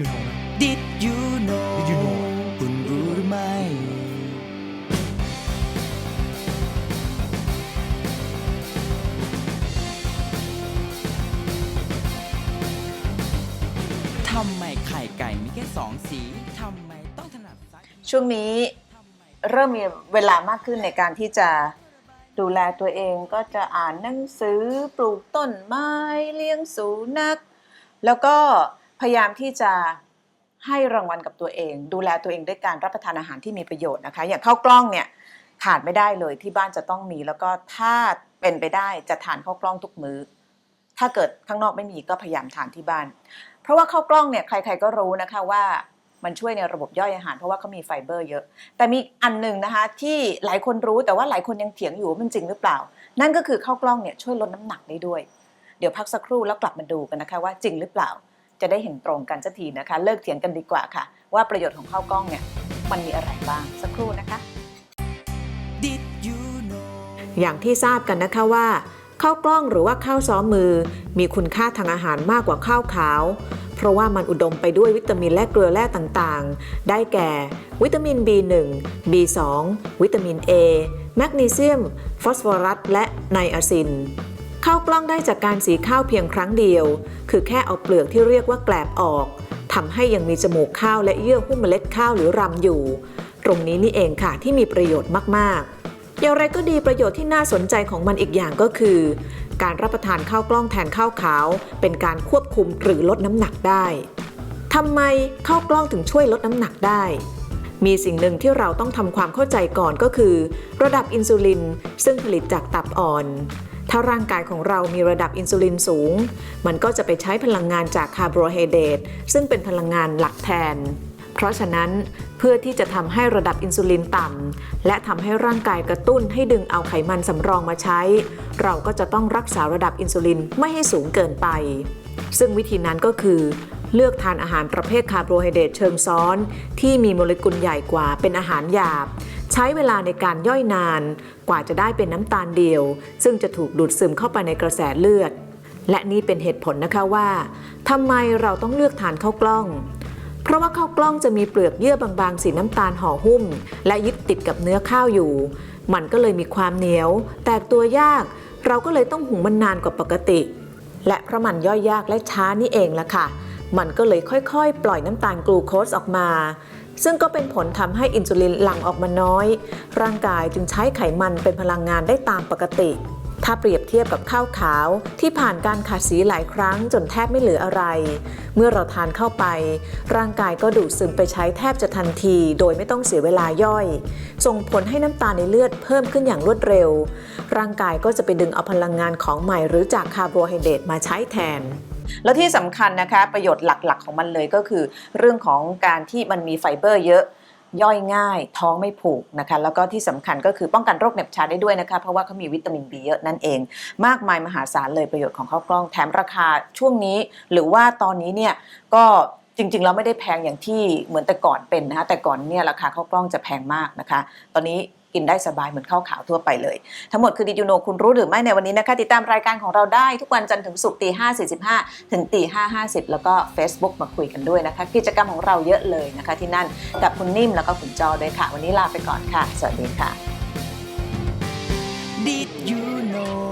you know นะ Did you know Did you know คุณรู้หรือไม่ ทำไมไข่ไก่มีแค่สองสี ทำไมต้องถนัดซ้ายช่วงนี้เริ่มมีเวลามากขึ้นในการที่จะดูแลตัวเองก็จะอ่านหนังสือปลูกต้นไม้เลี้ยงสุนัขแล้วก็ พยายามที่จะให้รางวัลกับตัวเอง ดูแลตัวเองด้วยการรับประทานอาหารที่มีประโยชน์นะคะ อย่างข้าวกล้องเนี่ยขาดไม่ได้เลยที่บ้านจะต้องมี แล้วก็ถ้าเป็นไปได้จะทานข้าวกล้องทุกมื้อ ถ้าเกิดข้างนอกไม่มีก็พยายามทานที่บ้าน เพราะว่าข้าวกล้องเนี่ยใคร ๆก็รู้นะคะว่ามันช่วยในระบบย่อยอาหารเพราะว่าเขามีไฟเบอร์เยอะ แต่มีอันหนึ่งนะคะที่หลายคนรู้แต่ว่าหลายคนยังเถียงอยู่ว่ามันจริงหรือเปล่า นั่นก็คือข้าวกล้องเนี่ยช่วยลดน้ำหนักได้ด้วย เดี๋ยวพักสักครู่แล้วกลับมาดูกันนะคะว่าจริงหรือเปล่า จะได้เห็นตรงกันสักทีนะคะ เลิกเถียงกันดีกว่าค่ะ ว่าประโยชน์ของข้าวกล้องเนี่ยมันมีอะไรบ้างสักครู่นะคะ Did you know อย่างที่ทราบกันนะคะว่าข้าวกล้องหรือว่าข้าวซ้อมมือ มีคุณค่าทางอาหารมากกว่าข้าวขาว เพราะว่ามันอุดมไปด้วยวิตามินและเกลือแร่ต่างๆ ได้แก่ วิตามิน B1 B2 วิตามิน A แมกนีเซียม ฟอสฟอรัส และไนอาซิน ข้าวกล้องได้จากการสีข้าวเพียงครั้งเดียว คือแค่เอาเปลือกที่เรียกว่าแกลบออกทำให้ยังมีจมูกข้าวและเยื่อหุ้มเมล็ดข้าวหรือรำอยู่ ตรงนี้นี่เองค่ะที่มีประโยชน์มากๆ อย่างไรก็ดีประโยชน์ที่น่าสนใจของมันอีกอย่างก็คือ การรับประทานข้าวกล้องแทนข้าวขาว เป็นการควบคุมหรือลดน้ำหนักได้ทำไมข้าวกล้องถึงช่วยลดน้ำหนักได้มีสิ่งหนึ่งที่เราต้องทำความเข้าใจก่อนก็คือ ระดับอินซูลินซึ่งผลิตจากตับอ่อน ถ้าร่างกายของเรามีระดับอินซูลินสูง มันก็จะไปใช้พลังงานจากคาร์โบไฮเดรตซึ่งเป็นพลังงานหลักแทน เพราะฉะนั้นเพื่อที่จะทำให้ระดับอินซูลินต่ำและทำให้ร่างกายกระตุ้นให้ดึงเอาไขมันสำรองมาใช้ เราก็จะต้องรักษาระดับอินซูลินไม่ให้สูงเกินไป ซึ่งวิธีนั้นก็คือเลือกทานอาหารประเภทคาร์โบไฮเดรตเชิงซ้อน ที่มีโมเลกุลใหญ่กว่าเป็นอาหารหยาบ ใช้เวลาในการย่อยนานกว่าจะได้เป็นน้ำตาลเดียว ซึ่งจะถูกดูดซึมเข้าไปในกระแสเลือด และนี่เป็นเหตุผลนะคะว่าทำไมเราต้องเลือกทานข้าวกล้อง เพราะว่าข้าวกล้องจะมีเปลือกเยื่อบางๆ สีน้ำตาลห่อหุ้ม และยึดติดกับเนื้อข้าวอยู่ มันก็เลยมีความเหนียว แตกตัวยาก เราก็เลยต้องหุงมันนานกว่าปกติ และเพราะมันย่อยยากและช้านี่เองล่ะค่ะ มันก็เลยค่อยๆ ปล่อยน้ำตาลกลูโคสออกมา ซึ่งก็เป็นผลทำให้อินซูลินหลั่งออกมาน้อย ร่างกายจึงใช้ไขมันเป็นพลังงานได้ตามปกติ ถ้าเปรียบเทียบกับข้าวขาวที่ผ่านการขัดสีหลายครั้งจนแทบไม่เหลืออะไร เมื่อเราทานเข้าไป ร่างกายก็ดูดซึมไปใช้แทบจะทันที โดยไม่ต้องเสียเวลาย่อย ส่งผลให้น้ำตาลในเลือดเพิ่มขึ้นอย่างรวดเร็ว ร่างกายก็จะไปดึงเอาพลังงานของใหม่หรือจากคาร์โบไฮเดรตมาใช้แทน แล้วที่สำคัญนะคะประโยชน์หลักๆ ของมันเลยก็คือ เรื่องของการที่มันมีไฟเบอร์เยอะย่อยง่าย ท้องไม่ผูกนะคะ แล้วก็ที่สำคัญก็คือป้องกันโรคเหน็บชาได้ด้วยนะคะ เพราะว่าเขามีวิตามิน B เยอะนั่นเอง มากมายมหาศาลเลยประโยชน์ของข้าวกล้องแถมราคาช่วงนี้ หรือว่าตอนนี้เนี่ยก็จริงๆแล้วไม่ได้แพงอย่างที่เหมือนแต่ก่อนเป็นนะคะแต่ก่อนเนี่ยราคาข้าวกล้องจะแพงมากนะคะ ตอนนี้ กินได้สบายเหมือนข้าวขาวทั่วไปเลย ทั้งหมดคือดิจูโนคุณรู้หรือไม่ในวันนี้นะคะ ติดตามรายการของเราได้ทุกวันจันทร์ถึงศุกร์ตีห้าสี่สิบห้าถึงตีห้าห้าสิบแล้วก็ Facebook มาคุยกันด้วยนะคะ กิจกรรมของเราเยอะเลยนะคะ ที่นั่นกับคุณนิ่มแล้วก็คุณจอด้วยค่ะ วันนี้ลาไปก่อนค่ะ สวัสดีค่ะ Did you know